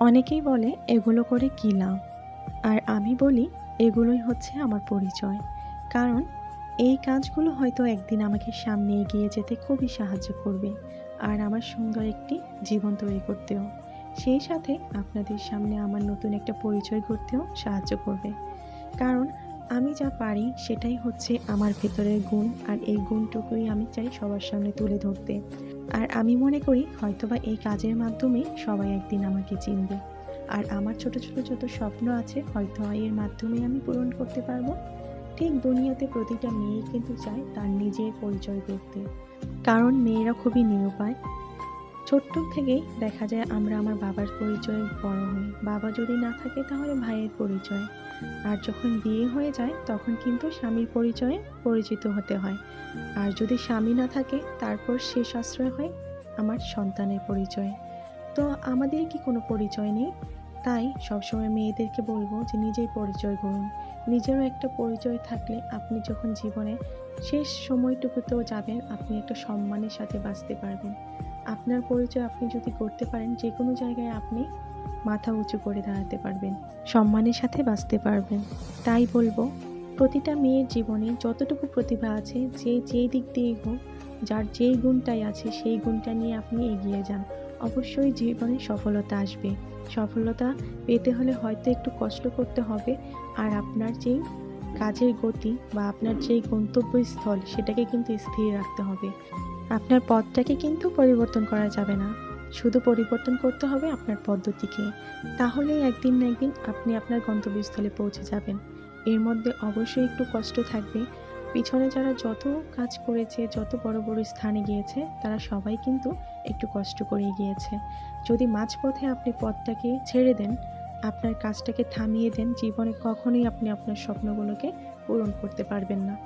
অনেকেই বলে, এগুলো করে কী লাভ? আর আমি বলি, এগুলোই হচ্ছে আমার পরিচয়। কারণ এই কাজগুলো হয়তো একদিন আমাকে সামনে এগিয়ে যেতে খুবই সাহায্য করবে আর আমার সুন্দর একটি জীবন তৈরি করতেও। সেই সাথে আপনাদের সামনে আমার নতুন একটা পরিচয় করতেও সাহায্য করবে। কারণ আমি যা পারি সেটাই হচ্ছে আমার ভেতরের গুণ, আর এই গুণটুকুই আমি চাই সবার সামনে তুলে ধরতে। আর আমি মনে করি হয়তোবা এই কাজের মাধ্যমে সবাই একদিন আমাকে চিনবে। আর আমার ছোট ছোট যত স্বপ্ন আছে হয়তো এর মাধ্যমে আমি পূরণ করতে পারব। ঠিক দুনিয়াতে প্রতিটা মেয়েই কিন্তু চায় তার নিজের পরিচয় করতে কারণ মেয়েরা খুবই নিরুপায় ছোট্ট থেকেই দেখা যায় আমরা আমার বাবার পরিচয়ে বড় হই। বাবা যদি না থাকে তাহলে ভাইয়ের পরিচয়। আর যখন বিয়ে হয়ে যায়, তখন কিন্তু স্বামীর পরিচয়ে পরিচিত হতে হয়। আর যদি স্বামী না থাকে, তারপর শেষ আশ্রয় হয় আমার সন্তানের পরিচয়। তো আমাদের কি কোনো পরিচয় নেই? তাই সবসময় মেয়েদেরকে বলব যে নিজেই পরিচয় করুন। নিজেরও একটা পরিচয় থাকলে আপনি যখন জীবনে শেষ সময়টুকুতেও যাবেন, আপনি একটা সম্মানের সাথে বাঁচতে পারবেন। আপনার পরিচয় আপনি যদি করতে পারেন যে কোনো জায়গায় আপনি মাথা উঁচু করে দাঁড়াতে পারবেন, সম্মানের সাথে বাঁচতে পারবেন। তাই বলব, প্রতিটা মেয়ের জীবনে যতটুকু প্রতিভা আছে, যে যেই দিক দিয়েই হোক, যার যেই গুণটাই আছে, সেই গুণটা নিয়ে আপনি এগিয়ে যান। অবশ্যই জীবনে সফলতা আসবে। সফলতা পেতে হলে হয়তো একটু কষ্ট করতে হবে, আর আপনার যেই কাজের গতি বা আপনার যেই গন্তব্যস্থল, সেটাকে কিন্তু স্থির রাখতে হবে। আপনার পথটাকে কিন্তু পরিবর্তন করা যাবে না। শুধু পরিবর্তন করতে হবে আপনার পদ্ধতিকে। তাহলেই একদিন না একদিন আপনি আপনার গন্তব্যস্থলে পৌঁছে যাবেন। এর মধ্যে অবশ্যই একটু কষ্ট থাকবে। পিছনে যারা যত কাজ করেছে, যত বড় বড় স্থানে গিয়েছে, তারা সবাই কিন্তু একটু কষ্ট করেই গিয়েছে। যদি মাঝপথে আপনি পথটাকে ছেড়ে দেন, আপনার কাজটাকে থামিয়ে দেন, জীবনে কখনোই আপনি আপনার স্বপ্নগুলোকে পূরণ করতে পারবেন না।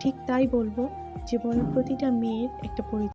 ঠিক তাই বলব জীবনের প্রতিটা মেয়ের একটা পরি